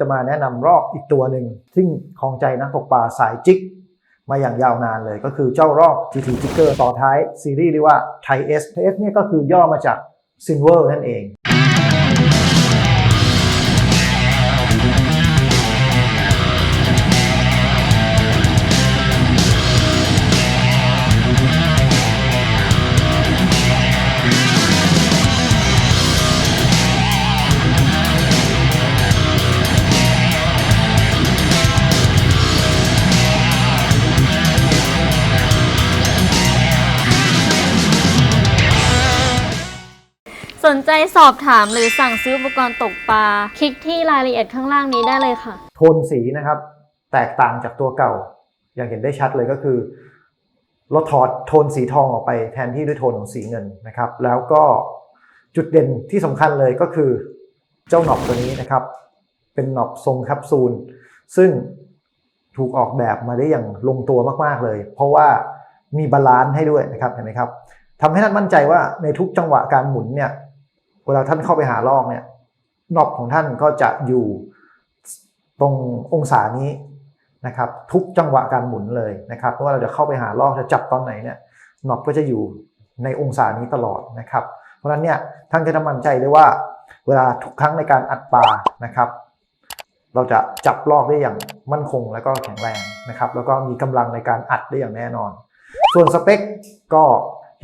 จะมาแนะนำรอกอีกตัวหนึ่งซึ่งคลองใจนักตกปลาสายจิกมาอย่างยาวนานเลยก็คือเจ้ารอก GT Jigger ต่อท้ายซีรีส์เรียกว่า Thai S Thai S เนี่ยก็คือย่อมาจาก Silver นั่นเอง นใจสอบถามหรือสั่งซื้ออุปกรณ์ตกปลา คลิกที่รายละเอียดข้างล่างนี้ได้เลยค่ะ โทนสีนะครับ แตกต่างจากตัวเก่า อย่างเห็นได้ชัดเลยก็คือ เราถอดโทนสีทองออกไปแทนที่ด้วยโทนของสีเงินนะครับ แล้วก็จุดเด่นที่สำคัญเลยก็คือเจ้าหนอบตัวนี้นะครับ เป็นหนอบทรงแคปซูล ซึ่งถูกออกแบบมาได้อย่างลงตัวมากๆเลย เพราะว่ามีบาลานซ์ให้ด้วยนะครับเห็นไหมครับทำให้ท่านมั่นใจว่าในทุกจังหวะการหมุนเนี่ย เวลาท่านเข้าไปหาลอกเนี่ยนอบของท่านก็จะอยู่ตรงองศานี้นะครับทุกจังหวะการหมุนเลยนะครับไม่ว่าเราจะเข้าไปหาลอกจะจับตอนไหนเนี่ยน็อตก็จะอยู่ในองศานี้ตลอดนะครับ เพราะฉะนั้นเนี่ยท่านก็จะมั่นใจได้ว่า เวลาทุกครั้งในการอัดปลานะครับ เราจะจับลอกได้อย่างมั่นคงและก็แข็งแรงนะครับ แล้วก็มีกำลังในการอัดได้อย่างแน่นอน ส่วนสเปคก็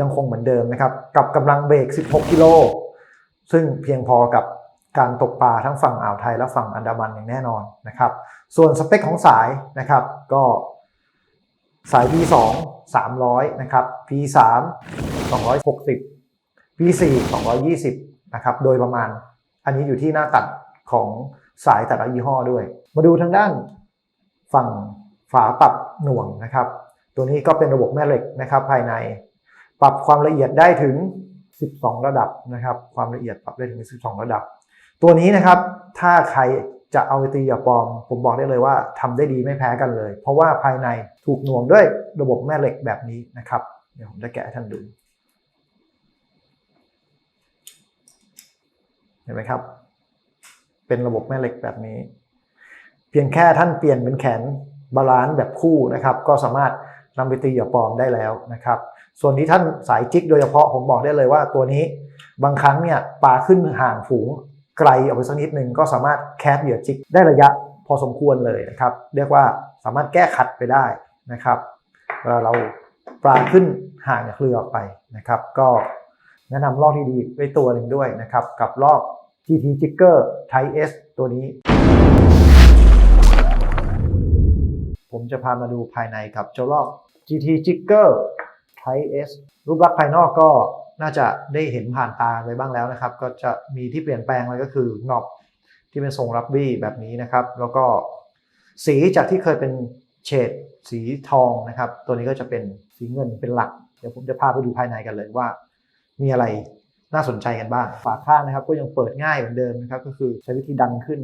ยังคงเหมือนเดิมนะครับ กับกำลังเบรก 16 กิโล ซึ่งเพียงพอกับการตกปลาทั้งฝั่งอ่าวไทยและฝั่งอันดามันอย่างแน่นอนนะครับ ส่วนสเปคของสายนะครับ ก็สาย P2 300 นะครับ P3 260 P4 220 นะครับ โดยประมาณ อันนี้อยู่ที่หน้าตัดของสายแต่ละยี่ห้อด้วย มาดูทางด้านฝั่งฝาปรับหน่วงนะครับ ตัวนี้ก็เป็นระบบแม่เหล็กนะครับภายใน ปรับความละเอียดได้ถึง 12 ระดับนะครับ ความละเอียดปรับได้ถึง 12 ระดับ ตัวนี้นะครับ ถ้าใครจะเอาไปตีเหยื่อปลอม ผมบอกได้เลยว่าทำได้ดีไม่แพ้กันเลย เพราะว่าภายในถูกหน่วงด้วยระบบแม่เหล็กแบบนี้นะครับ เดี๋ยวผมจะแกะให้ท่านดู เห็นไหมครับ เป็นระบบแม่เหล็กแบบนี้ เพียงแค่ท่านเปลี่ยนเป็นแขนบาลานซ์แบบคู่นะครับ ก็สามารถ นำไปตีเหยื่อปลอมได้แล้วนะครับ ส่วนที่ท่านสายจิกโดยเฉพาะผมบอกได้เลยว่าตัวนี้บางครั้งเนี่ยปลาขึ้นห่างฝูงไกลออกไปสักนิดหนึ่งก็สามารถแคสเหยื่อจิกได้ระยะพอสมควรเลยนะครับ เรียกว่าสามารถแก้ขัดไปได้นะครับเวลาเราปลาขึ้นห่างจากเรือออกไปนะครับ ก็แนะนำลอกที่ดีไว้ตัวหนึ่งด้วยนะครับ กับลอก GT Jigger Type S ตัวนี้ ผมจะพามาดูภายในกับเจ้าลอก GT Jigger Type S รูปลักษณ์ภายนอกก็น่าจะได้เห็นผ่านตาไปบ้างแล้วนะครับ ก็จะมีที่เปลี่ยนแปลงเลยก็คือหนอบที่เป็นทรงรับบี้แบบนี้นะครับ แล้วก็สีจากที่เคยเป็นเฉดสีทองนะครับ ตัวนี้ก็จะเป็นสีเงินเป็นหลัก เดี๋ยวผมจะพาไปดูภายในกันเลยว่า มีอะไรน่าสนใจกันบ้าง ฝาข้างนะครับ ก็ยังเปิดง่ายเหมือนเดิมนะครับ ก็คือใช้วิธีดันขึ้น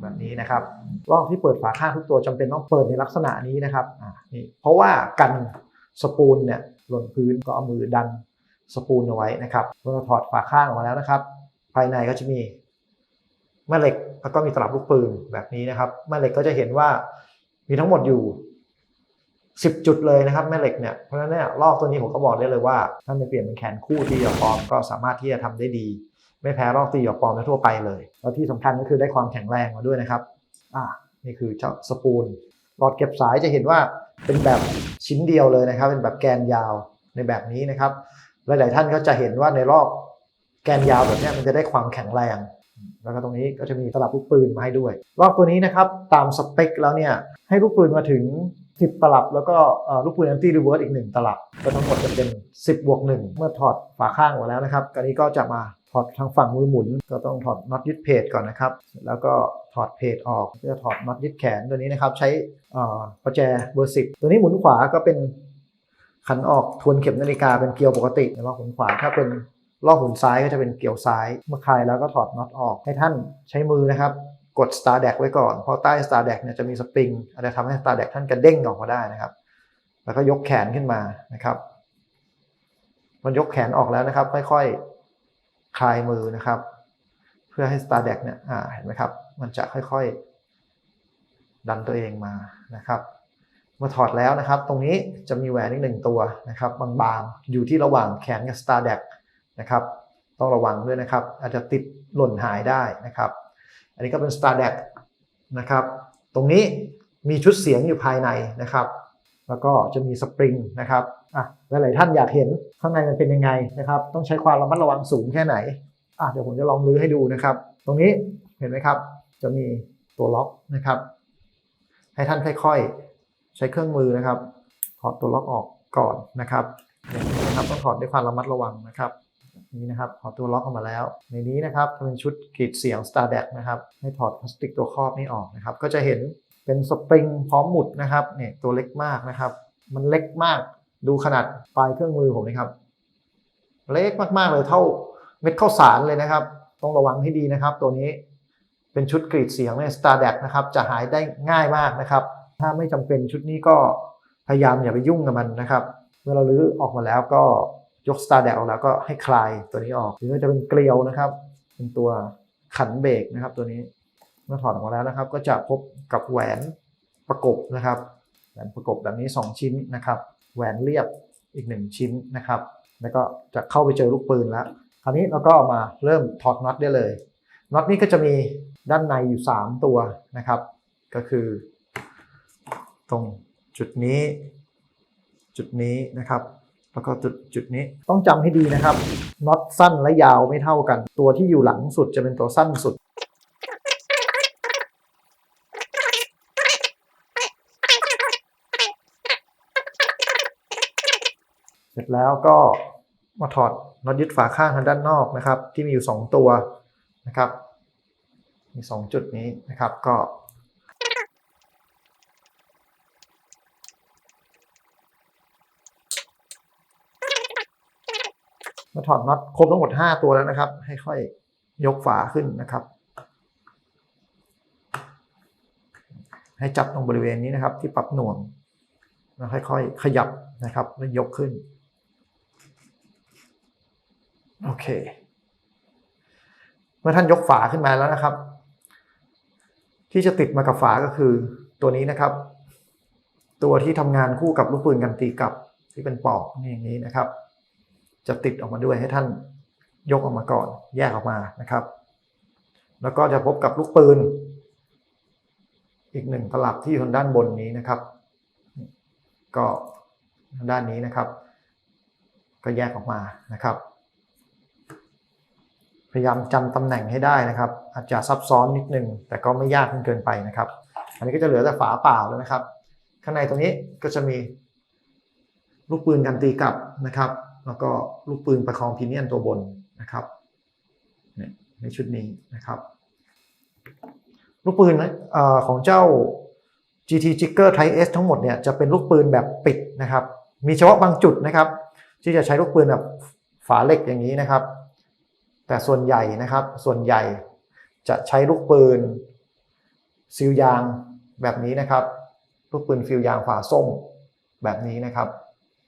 แบบนี้นะครับลอกที่เปิดฝาข้างทุกตัวจำเป็นต้องเปิดในลักษณะนี้นะครับอ่านี่เพราะว่ากันสปูลเนี่ยหล่นพื้นก็เอามือดันสปูลเอาไว้นะครับเมื่อถอดฝาข้างออกมาแล้วนะครับ ภายในก็จะมีแม่เหล็กแล้วก็มีตลับลูกปืนแบบนี้นะครับแม่เหล็กก็จะเห็นว่ามีทั้งหมดอยู่ 10 จุดเลยนะครับแม่เหล็กเนี่ยเพราะฉะนั้นเนี่ยลอกตัวนี้ผมก็บอกได้เลยว่าถ้าจะเปลี่ยนเป็นแขนคู่ที่เหยอปลอมก็สามารถที่จะทำได้ดี ไม่แพ้ลอกตีหยอปลอมทั่วไปเลย แล้วที่สำคัญก็คือได้ความแข็งแรงมาด้วยนะครับอ่านี่คือเจ้าสปูลหลอดเก็บสายจะเห็นว่าเป็นแบบชิ้นเดียวเลยนะครับ เป็นแบบแกนยาวในแบบนี้นะครับหลายๆท่านก็จะเห็นว่าในรอบแกนยาวแบบนี้มันจะได้ความแข็งแรง แล้วก็ตรงนี้ก็จะมีตลับลูกปืนมาให้ด้วยรอบตัวนี้นะครับตามสเปคแล้วเนี่ยให้ลูกปืนมาถึง 10 ตลับ แล้วก็ลูกปืนแอนตี้รีเวิร์สอีก 1 ตลับก็ทั้งหมดจะเป็น 10บวก1เมื่อถอดฝาข้างออกแล้วนะครับกรนี้ก็จะมา ถอดทางฝั่งมือหมุน ก็ต้องถอดน็อตยึดเพจก่อนนะครับ แล้วก็ถอดเพจออกเพื่อถอดน็อตยึดแขนตัวนี้นะครับ ใช้ประแจเบอร์สิบตัวนี้หมุนขวาก็เป็นขันออกทวนเข็มนาฬิกาเป็นเกลียวปกติแล้วหมุนขวาถ้าเป็นลอกหมุนซ้ายก็จะเป็นเกียวซ้าย เมื่อคลายแล้วก็ถอดน็อตออกให้ท่านใช้มือนะครับกด Star d e c ไว้ก่อน เพราะใต้ Star d e c เนี่ยจะมีสปริงอาจจะทำให้ Star d e c ท่านกระเด้งออกมาได้นะครับ แล้วก็ยกแขนขึ้นมานะครับ มันยกแขนออกแล้วนะครับ ค่อยๆ คลายมือนะครับ เพื่อให้ Star d e c เนี่ยเห็นไหมครับ มันจะค่อยๆ ดันตัวเองมานะครับเมื่อถอดแล้วนะครับ ตรงนี้จะมีแหวนอีกหนึ่งตัวนะครับ บางๆ อยู่ที่ระหว่างแขนกับ Star d e c นะครับ ต้องระวังด้วยนะครับ อาจจะติดหล่นหายได้นะครับ อันนี้ก็เป็น Star d e c นะครับ ตรงนี้มีชุดเสียงอยู่ภายในนะครับ แล้วก็จะมีสปริงนะครับอะหลายๆท่านอยากเห็นข้างในมันเป็นยังไงนะครับ ต้องใช้ความระมัดระวังสูงแค่ไหนอะเดี๋ยวผมจะลองลื้อให้ดูนะครับ ตรงนี้เห็นไหมครับ จะมีตัวล็อกนะครับ ให้ท่านค่อยๆ ใช้เครื่องมือนะครับ ถอดตัวล็อกออกก่อนนะครับอย่างนี้นะครับต้องถอดด้วยความระมัดระวังนะครับนี่นะครับถอดตัวล็อกออกมาแล้ว ในนี้นะครับเป็นชุดกรีดเสียง Star d e c นะครับให้ถอดพลาสติกตัวครอบนี้ออกนะครับ ก็จะเห็น เป็นสปริงพร้อมหมุดนะครับเนี่ยตัวเล็กมากนะครับ มันเล็กมากดูขนาดปลายเครื่องมือผมนะครับ เล็กมากๆเลยเท่าเม็ดข้าวสารเลยนะครับ ต้องระวังให้ดีนะครับ ตัวนี้เป็นชุดกรีดเสียงใน Star d e c นะครับ จะหายได้ง่ายมากนะครับ ถ้าไม่จำเป็นชุดนี้ก็พยายามอย่าไปยุ่งกับมันนะครับ เมื่อเราลื้อออกมาแล้วก็ยก Star d e c ออกแล้วก็ให้คลายตัวนี้ออกหรือจะเป็นเกลียวนะครับ เป็นตัวขันเบรกนะครับตัวนี้ เมื่อถอดออกมาแล้วนะครับ ก็จะพบกับแหวนประกบนะครับแหวนประกบแบบนี้ 2 ชิ้นนะครับ แหวนเรียบอีก 1 ชิ้นนะครับ แล้วก็จะเข้าไปเจอลูกปืนแล้วคราวนี้เราก็มาเริ่มถอดน็อตได้เลยน็อตนี้ก็จะมีด้านในอยู่ 3 ตัวนะครับ ก็คือ ตรงจุดนี้ จุดนี้นะครับ แล้วก็จุดจุดนี้ต้องจำให้ดีนะครับน็อตสั้นและยาวไม่เท่ากัน ตัวที่อยู่หลังสุดจะเป็นตัวสั้นสุด เสร็จแล้วก็มาถอดน็อตยึดฝาข้างทางด้านนอกนะครับ ที่มีอยู่ 2 ตัวนะครับ มี 2 จุดนี้นะครับก็มาถอดน็อตครบทั้งหมด 5 ตัวแล้วนะครับ ให้ค่อยยกฝาขึ้นนะครับ ให้จับตรงบริเวณนี้นะครับ ที่ปรับหน่วงแล้วค่อยๆขยับนะครับแล้วยกขึ้น โอเค เมื่อท่านยกฝาขึ้นมาแล้วนะครับ ที่จะติดมากับฝาก็คือตัวนี้นะครับ ตัวที่ทำงานคู่กับลูกปืนกันตีกลับที่เป็นปอกนี่อย่างนี้นะครับ จะติดออกมาด้วยให้ท่านยกออกมาก่อน แยกออกมานะครับ แล้วก็จะพบกับลูกปืน อีกหนึ่งตลับที่ทางด้านบนนี้นะครับ ก็ด้านนี้นะครับ ก็แยกออกมานะครับ พยายามจำตำแหน่งให้ได้นะครับ อาจจะซับซ้อนนิดนึง แต่ก็ไม่ยากจนเกินไปนะครับ อันนี้ก็จะเหลือแต่ฝาเปล่าแล้วนะครับ ข้างในตรงนี้ก็จะมีลูกปืนกันตีกลับนะครับ แล้วก็ลูกปืนประคองพีเนียนตัวบนนะครับในชุดนี้นะครับ ลูกปืนอของเจ้า GT Jigger Type S ทั้งหมดเนี่ยจะเป็นลูกปืนแบบปิดนะครับ มีเฉพาะบางจุดนะครับ ที่จะใช้ลูกปืนแบบฝาเหล็กอย่างนี้นะครับ แต่ส่วนใหญ่นะครับ ส่วนใหญ่จะใช้ลูกปืนซิลยางแบบนี้นะครับ ลูกปืนฟิลยางฝาส้มแบบนี้นะครับ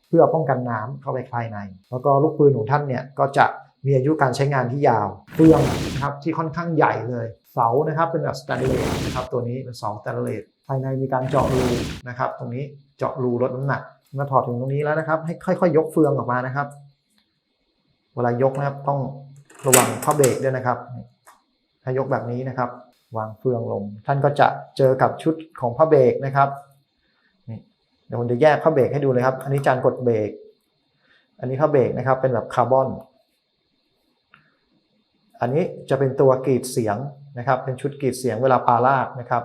เพื่อป้องกันน้ำเข้าไปภายใน แล้วก็ลูกปืนของท่านเนี่ยก็จะมีอายุการใช้งานที่ยาวเฟืองนะครับที่ค่อนข้างใหญ่เลย เสานะครับเป็นแบบสแตนเลสนะครับตัวนี้เป็นเสาสแตนเลสภายในมีการเจาะรูนะครับ ตรงนี้เจาะรูลดน้ำหนักเมื่อถอดถึงตรงนี้แล้วนะครับ ให้ค่อยๆยกเฟืองออกมานะครับ เวลายกนะครับต้อง ระวังผ้าเบรกด้วยนะครับถ้ายกแบบนี้นะครับ วางเฟืองลง ท่านก็จะเจอกับชุดของผ้าเบรกนะครับนี่เดี๋ยวผมจะแยกผ้าเบรกให้ดูเลยครับ อันนี้จานกดเบรก อันนี้ผ้าเบรกนะครับ เป็นแบบคาร์บอน อันนี้จะเป็นตัวกรีดเสียงนะครับ เป็นชุดกรีดเสียงเวลาปาลากนะครับ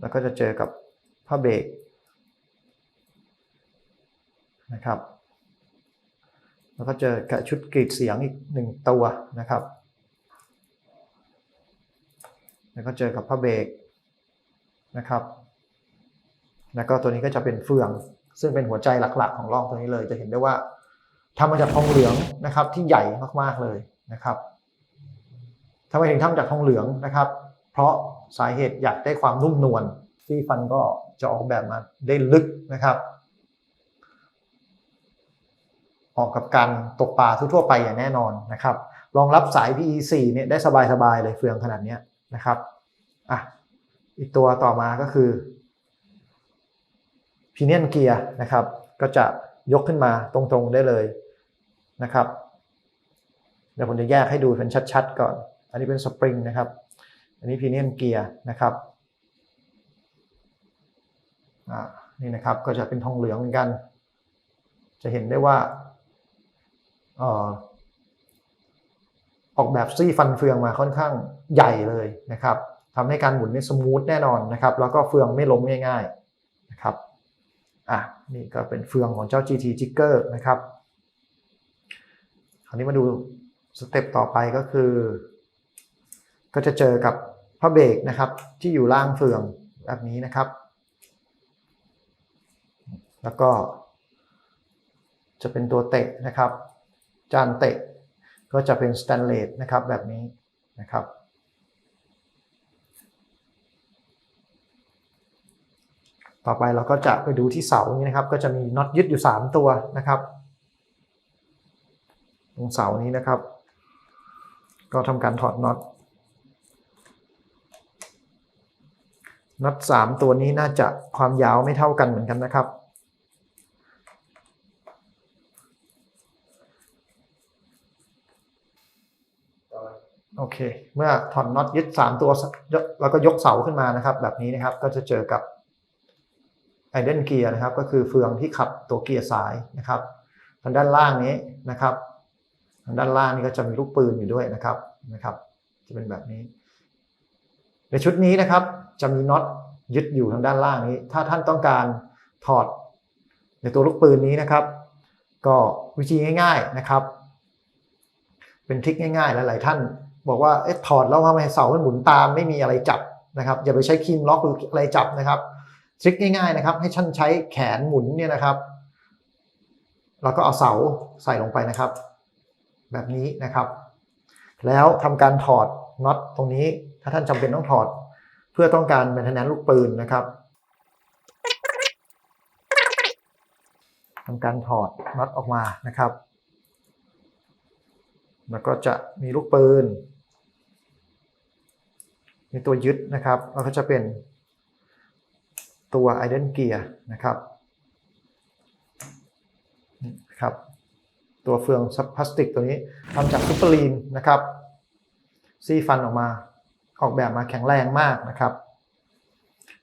แล้วก็จะเจอกับผ้าเบรกนะครับ แล้วก็เจอกับชุดกรีดเสียงอีกหนึ่งตัวนะครับ แล้วก็เจอกับผ้าเบรกนะครับ แล้วก็ตัวนี้ก็จะเป็นเฟือง ซึ่งเป็นหัวใจหลักๆ ของร่องตัวนี้เลย จะเห็นได้ว่าทำมาจากทองเหลืองนะครับ ที่ใหญ่มากๆเลยนะครับทำไมถึงทำจากทองเหลืองนะครับ เพราะสาเหตุอยากได้ความนุ่มนวลที่ฟันก็จะออกแบบมาได้ลึกนะครับ อ เหมาะกับการตกปลาทั่วไปอย่างแน่นอนนะครับรองรับสาย PE4 เนี่ยได้สบายๆเลยเฟืองขนาดเนี้ยนะครับอะอีกตัวต่อมาก็คือ p i n i o n Gear นะครับ ก็จะยกขึ้นมาตรงๆได้เลยนะครับ เดี๋ยวผมจะแยกให้ดูเป็นชัดๆก่อน อันนี้เป็นสปริงนะครับ อันนี้ p i n i o n Gear นะครับอ่านี่นะครับก็จะเป็นทองเหลืองเหมือนกัน จะเห็นได้ว่า ออออกแบบซี่ฟันเฟืองมาค่อนข้างใหญ่เลยนะครับทำให้การหมุนนี่สมูทแน่นอนนะครับ แล้วก็เฟืองไม่ล้มง่ายๆนะครับอะนี่ก็เป็นเฟืองของเจ้า GT Jigger นะครับ คราวนี้มาดูสเต็ปต่อไปก็คือ ก็จะเจอกับพระเบรกนะครับ ที่อยู่ล่างเฟืองแบบนี้นะครับ แล้วก็จะเป็นตัวเตะนะครับ จานเตะ ก็จะเป็นสแตนเลสนะครับแบบนี้นะครับต่อไปเราก็จะไปดูที่เสานี้นะครับ ก็จะมีน็อตยึดอยู่ 3 ตัวนะครับตรงเสานี้นะครับ ก็ทำการถอดน็อตน็อต3ตัวนี้น่าจะความยาวไม่เท่ากันเหมือนกันนะครับ เค เมื่อถอดน็อตยึด 3 ตัวแล้วก็ยกเสาขึ้นมานะครับ แบบนี้นะครับก็จะเจอกับไอเดนเกียร์นะครับ ก็คือเฟืองที่ขับตัวเกียร์สายนะครับทางด้านล่างนี้นะครับทางด้านล่างนี่ก็จะมีลูกปืนอยู่ด้วยนะครับนะครับ จะเป็นแบบนี้ ในชุดนี้นะครับ จะมีน็อตยึดอยู่ทางด้านล่างนี้ ถ้าท่านต้องการถอดในตัวลูกปืนนี้นะครับ ก็วิธีง่าย ๆนะครับ เป็นทริคง่ายๆ หลายๆท่าน บอกว่าเอ๊ะถอดแล้วทำไมเสามันหมุนตามไม่มีอะไรจับนะครับอย่าไปใช้ครีมล็อกหรืออะไรจับนะครับทริคง่ายๆนะครับ ให้ท่านใช้แขนหมุนเนี่ยนะครับ แล้วก็เอาเสาใส่ลงไปนะครับ แบบนี้นะครับ แล้วทำการถอดน็อตตรงนี้ ถ้าท่านจำเป็นต้องถอด เพื่อต้องการเป็นทนลูกปืนนะครับทำการถอดน็อตออกมานะครับ แล้วก็จะมีลูกปืน มีตัวยึดนะครับแล้วก็จะเป็นตัว i d e n Gear นะครับครับ ตัวเฟืองซับพลาสติกตัวนี้ทำจากซุปเปอร์ลีนนะครับซี่ฟันออกมาออกแบบมาแข็งแรงมากนะครับ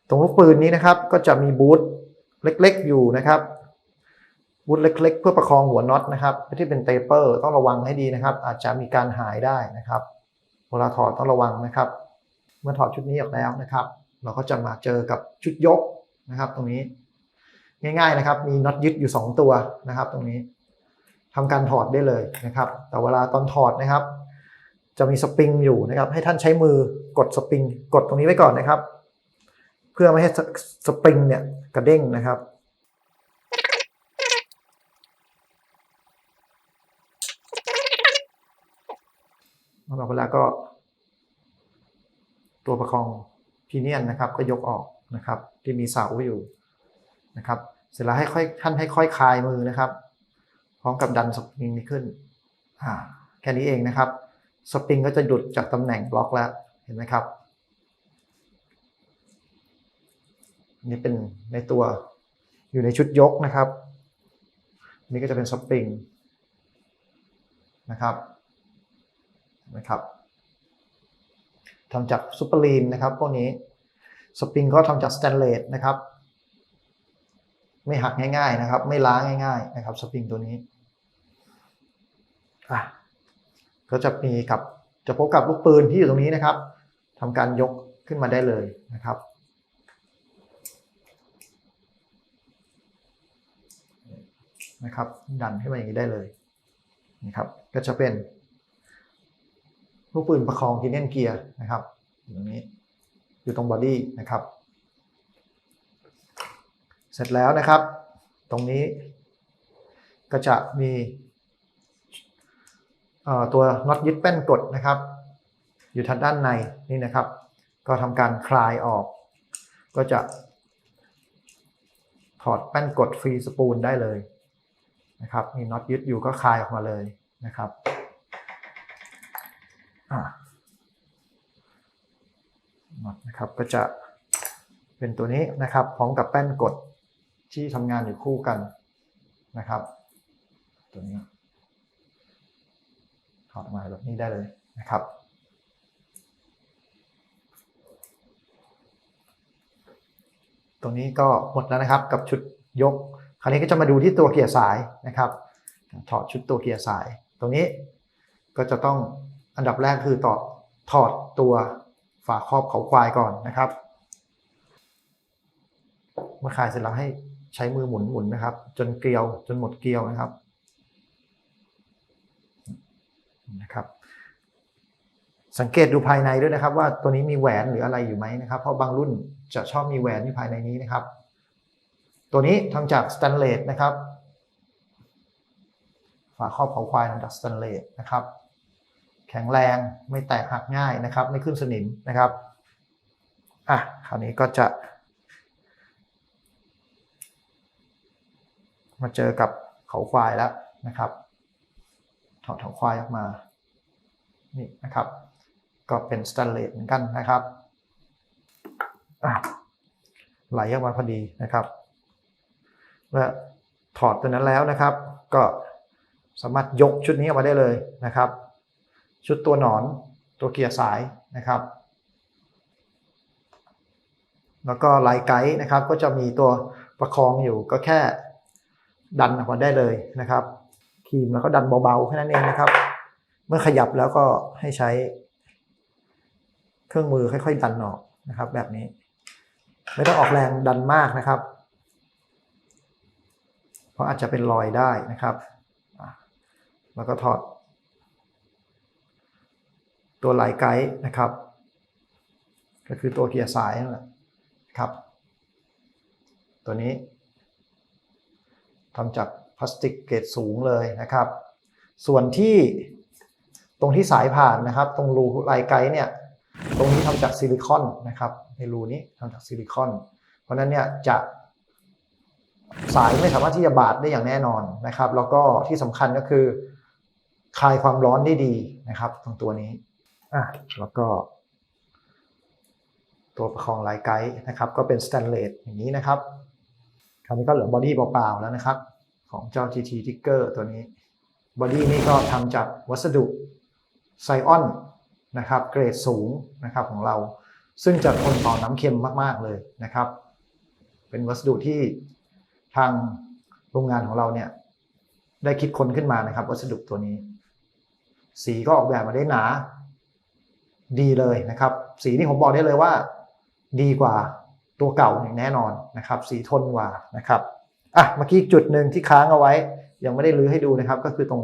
ตรงลูกปืนนี้นะครับก็จะมีบูทเล็กๆอยู่นะครับ บูทเล็กๆ เพื่อประคองหัวน็อตนะครับที่เป็นเตเปอร์ต้องระวังให้ดีนะครับ อาจจะมีการหายได้นะครับ เวลาถอดต้องระวังนะครับ เมื่อถอดชุดนี้ออกแล้วนะครับ เราก็จะมาเจอกับชุดยกนะครับ ตรงนี้ ง่าย ๆนะครับ มีน็อตยึดอยู่ 2 ตัวนะครับ ตรงนี้ทำการถอดได้เลยนะครับ แต่เวลาตอนถอดนะครับ จะมีสปริงอยู่นะครับ ให้ท่านใช้มือกดสปริง กดตรงนี้ไว้ก่อนนะครับ เพื่อไม่ให้สปริงเนี่ยกระเด้งนะครับ แล้วเราเวลาก็ ตัวประคองพีเนียนนะครับ ก็ยกออกนะครับ ที่มีเสาอยู่นะครับ เสร็จแล้วให้ค่อยท่านให้ค่อยคลายมือนะครับ พร้อมกับดันสปริงนี้ขึ้นอ่าแค่นี้เองนะครับ สปริงก็จะหลุดจากตำแหน่งบล็อกแล้วเห็นไหมครับนี่เป็นในตัวอยู่ในชุดยกนะครับ นี่ก็จะเป็นสปริงนะครับ นะครับทำจากซูเปอร์ลีนนะครับพวกนี้สปริงก็ทำจากสแตนเลสนะครับ ไม่หักง่ายๆนะครับ ไม่ล้างง่าย ๆ นะครับสปริงตัวนี้อะก็จะมีกับจะพบกับลูกปืนที่อยู่ตรงนี้นะครับทำการยกขึ้นมาได้เลยนะครับนะครับดันขึ้นมาอย่างนี้ได้เลยนะครับก็จะเป็น ลูกปืนประคองทีเนียนเกียร์นะครับอยู่ตรงนี้อยู่ตรงบอดี้นะครับ เสร็จแล้วนะครับ ตรงนี้ก็จะมีตัวน็อตยึดแป้นกดนะครับ อยู่ทางด้านในนี่นะครับ ก็ทำการคลายออก ก็จะถอดแป้นกดฟรีสปูลได้เลยนะครับ มีน็อตยึดอยู่ก็คลายออกมาเลยนะครับ น็อตนะครับก็จะเป็นตัวนี้นะครับพร้อมกับแป้นกดที่ทำงานอยู่คู่กันนะครับ ตัวนี้ถอดออกมาแบบนี้ได้เลยนะครับตรงนี้ก็หมดแล้วนะครับกับชุดยก คราวนี้ก็จะมาดูที่ตัวเกียร์สายนะครับ ถอดชุดตัวเกียร์สาย ตรงนี้ก็จะต้อง อันดับแรกคือต่อถอดตัวฝาครอบเขาควายก่อนนะครับเมื่อคลายเสร็จแล้วให้ใช้มือหมุนหมุนนะครับ จนเกลียวจนหมดเกลียวนะครับนะครับ สังเกตดูภายในด้วยนะครับ ว่าตัวนี้มีแหวนหรืออะไรอยู่ไหมนะครับ เพราะบางรุ่นจะชอบมีแหวนที่ภายในนี้นะครับ ตัวนี้ทำจากสแตนเลสนะครับฝาครอบเขาควายทำจากสแตนเลสนะครับ ข็งแรงไม่แตกหักง่ายนะครับ ไม่ขึ้นสนิมนะครับอะคราวนี้ก็จะ มาเจอกับเขาควายแล้วนะครับ ถอดเขาควายออกมานี่นะครับ ก็เป็นสแตนเลสเหมือนกันนะครับไหลออกมาพอดีนะครับเมื่อถอดตัวนั้นแล้วนะครับ ก็สามารถยกชุดนี้ออกมาได้เลยนะครับ ชุดตัวหนอนตัวเกียร์สายนะครับ แล้วก็ลายไกด์นะครับก็จะมีตัวประคองอยู่ก็แค่ดันออกมาได้เลยนะครับครีมแล้วก็ดันเบาๆแค่นั้นเองนะครับ เมื่อขยับแล้วก็ให้ใช้ เครื่องมือค่อยๆ ดันออกนะครับ แบบนี้ ไม่ต้องออกแรงดันมากนะครับ เพราะอาจจะเป็นรอยได้นะครับแล้วก็ถอด ตัวไหลไกด์นะครับ ก็คือตัวเกียร์สายนั่นแหละครับ ตัวนี้ทำจากพลาสติกเกรดสูงเลยนะครับ ส่วนที่ตรงที่สายผ่านนะครับ ตรงรูไหลไกด์เนี่ยตรงนี้ทำจากซิลิคอนนะครับ ในรูนี้ทำจากซิลิคอน เพราะฉะนั้นเนี่ยจะสายไม่สามารถที่จะบาดได้อย่างแน่นอนนะครับ แล้วก็ที่สำคัญก็คือคลายความร้อนได้ดีนะครับ ตรงตัวนี้ อะแล้วก็ ตัวประคองไลท์ไกด์นะครับ ก็เป็นสแตนเลสอย่างนี้นะครับ คราวนี้ก็เหลือบอดี้เปล่าๆแล้วนะครับ ของเจ้า GT Ticker ตัวนี้บอดี้นี่ก็ทำจากวัสดุไซออนนะครับ เกรดสูงนะครับของเรา ซึ่งจะทนต่อน้ำเค็มมากๆเลยนะครับ เป็นวัสดุที่ทางโรงงานของเราเนี่ยได้คิดค้นขึ้นมานะครับ วัสดุตัวนี้ สีก็ออกแบบมาได้หนา ดีเลยนะครับ สีนี่ผมบอกได้เลยว่า ดีกว่าตัวเก่าอย่างแน่นอนนะครับ สีทนกว่านะครับอะเมื่อกี้จุดหนึ่งที่ค้างเอาไว้ ยังไม่ได้รื้อให้ดูนะครับ ก็คือตรง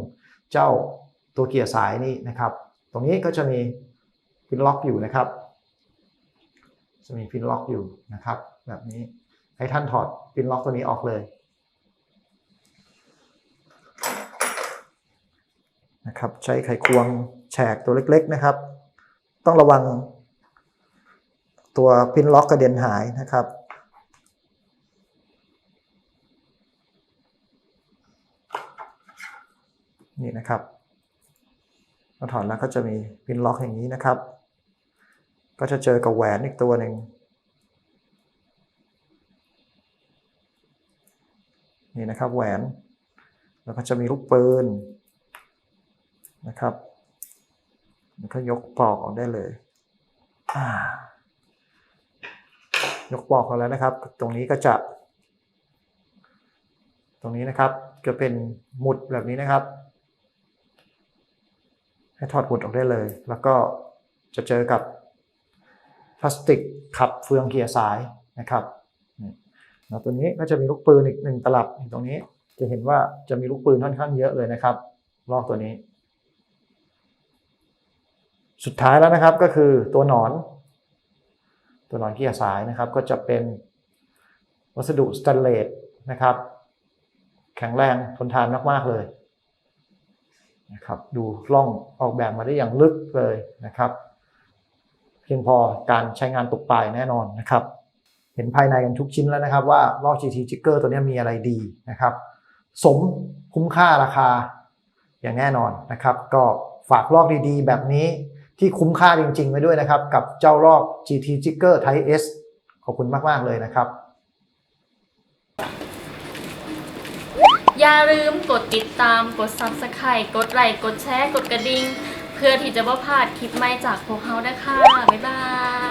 เจ้าตัวเกียร์สายนี่นะครับ ตรงนี้ก็จะมีพินล็อกอยู่นะครับ จะมีพินล็อกอยู่นะครับ แบบนี้ให้ท่านถอดพินล็อกตัวนี้ออกเลยนะครับ ใช้ไขควงแฉกตัวเล็ก ๆ นะครับ ต้องระวังตัวพินล็อกกระเด็นหายนะครับ นี่นะครับพอถอดแล้วก็จะมีพินล็อกอย่างนี้นะครับ ก็จะเจอกับแหวนอีกตัวหนึ่งนี่นะครับแหวน แล้วก็จะมีลูกปืนนะครับ แล้วก็ยกปลอกออกได้เลย ยกปลอกออกแล้วนะครับ ตรงนี้ก็จะ ตรงนี้นะครับจะเป็นหมุดแบบนี้นะครับ ให้ถอดหมุดออกได้เลย แล้วก็จะเจอกับพลาสติกขับเฟืองเกียร์สายนะครับแล้วตัวนี้ก็จะมีลูกปืนอีกหนึ่งตลับอยู่ตรงนี้ จะเห็นว่าจะมีลูกปืนค่อนข้างเยอะเลยนะครับลอกตัวนี้ สุดท้ายแล้วนะครับก็คือตัวหนอน ตัวหนอนเกียร์สายนะครับ ก็จะเป็นวัสดุสแตนเลสนะครับ แข็งแรงทนทานมากๆเลยนะครับ ดูร่องออกแบบมาได้อย่างลึกเลยนะครับ เพียงพอการใช้งานตกปลายแน่นอนนะครับ เห็นภายในกันทุกชิ้นแล้วนะครับ ว่าลอก GT Jigger ตัวนี้มีอะไรดีนะครับ สมคุ้มค่าราคาอย่างแน่นอนนะครับ ก็ฝากลอกดีๆ แบบนี้ ที่คุ้มค่าจริง ๆ ไว้ด้วยนะครับ กับเจ้าลอก GT Jigger Type S ขอบคุณมาก ๆ เลยนะครับ อย่าลืมกดติดตามกด Subscribe กดไลค์กดแชร์ กดกระดิ่ง เพื่อที่จะไม่พลาดคลิปใหม่จากพวกเฮานะคะ บ๊ายบาย